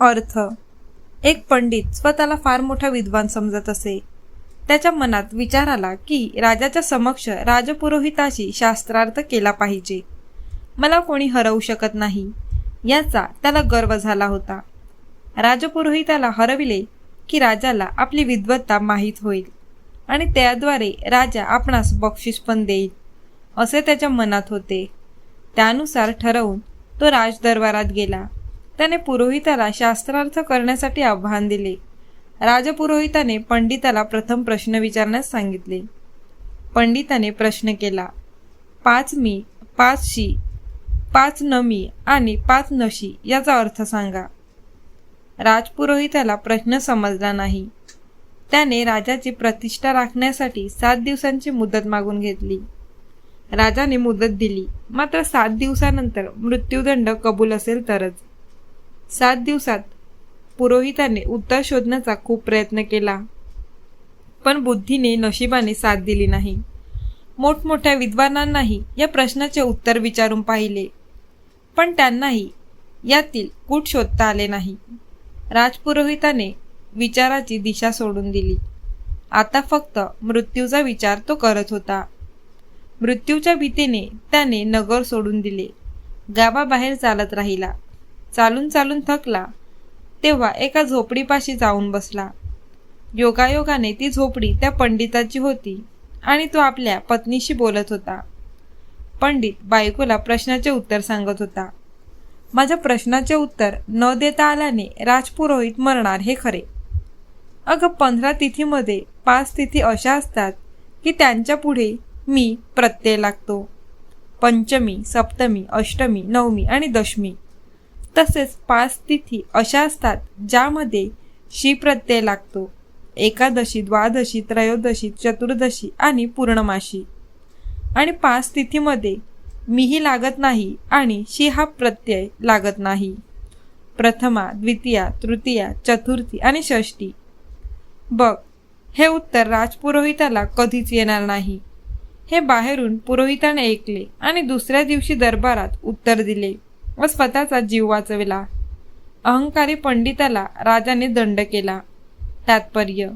अर्थ. एक पंडित स्वतःला फार मोठा विद्वान समजत असे. त्याच्या मनात विचार आला की राजाच्या समक्ष राजपुरोहिताशी शास्त्रार्थ केला पाहिजे. मला कोणी हरवू शकत नाही याचा त्याला गर्व झाला होता. राजपुरोहिताला हरविले की राजाला आपली विद्वत्ता माहीत होईल आणि त्याद्वारे राजा आपणास बक्षीस पण देईल असे त्याच्या मनात होते. त्यानुसार ठरवून तो राजदरबारात गेला. त्याने पुरोहिताला शास्त्रार्थ करण्यासाठी आव्हान दिले. राजपुरोहिताने पंडिताला प्रथम प्रश्न विचारण्यास सांगितले. पंडिताने प्रश्न केला पाच मी पाच शी पाच नमी आणि पाच नशी याचा अर्थ सांगा. राजपुरोहिताला प्रश्न समजला नाही. त्याने राजाची प्रतिष्ठा राखण्यासाठी सात दिवसांची मुदत मागून घेतली. राजाने मुदत दिली. मात्र सात दिवसानंतर मृत्यूदंड कबूल असेल तरच. सात दिवसात पुरोहिताने उत्तर शोधण्याचा खूप प्रयत्न केला. पण बुद्धीने नशिबाने साथ दिली नाही. मोठमोठ्या विद्वानांनाही या प्रश्नाचे उत्तर विचारून पाहिले. पण त्यांनाही यातील कूट शोधता आले नाही. राजपुरोहिताने विचाराची दिशा सोडून दिली. आता फक्त मृत्यूचा विचार तो करत होता. मृत्यूच्या भीतीने त्याने नगर सोडून दिले. गावाबाहेर चालत राहिला. चालून चालून थकला. तेव्हा एका झोपडीपाशी जाऊन बसला. योगायोगाने ती झोपडी त्या पंडिताची होती आणि तो आपल्या पत्नीशी बोलत होता. पंडित बायकोला प्रश्नाचे उत्तर सांगत होता. माझ्या प्रश्नाचे उत्तर न देता आल्याने राजपुरोहित मरणार हे खरे. अगं पंधरा तिथीमध्ये पाच तिथी अशा असतात की त्यांच्या पुढे मी प्रत्यय लागतो. पंचमी सप्तमी अष्टमी नवमी आणि दशमी. तसेच पाच तिथी अशा असतात ज्यामध्ये शी प्रत्यय लागतो. एकादशी द्वादशी त्रयोदशी चतुर्दशी आणि पूर्णमाशी. आणि पाच तिथीमध्ये मीही लागत नाही आणि शी हा प्रत्यय लागत नाही. प्रथमा द्वितीया तृतीया चतुर्थी आणि षष्टी बघ हे उत्तर राजपुरोहिताला कधीच येणार नाही. हे बाहेरून पुरोहिताने ऐकले आणि दुसऱ्या दिवशी दरबारात उत्तर दिले. व स्वतःचा जीव वाचविला. अहंकारी पंडिताला राजाने दंड केला. तात्पर्य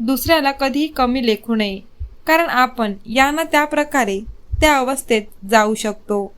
दुसऱ्याला कधीही कमी लेखू नये कारण आपण या ना त्या प्रकारे त्या अवस्थेत जाऊ शकतो.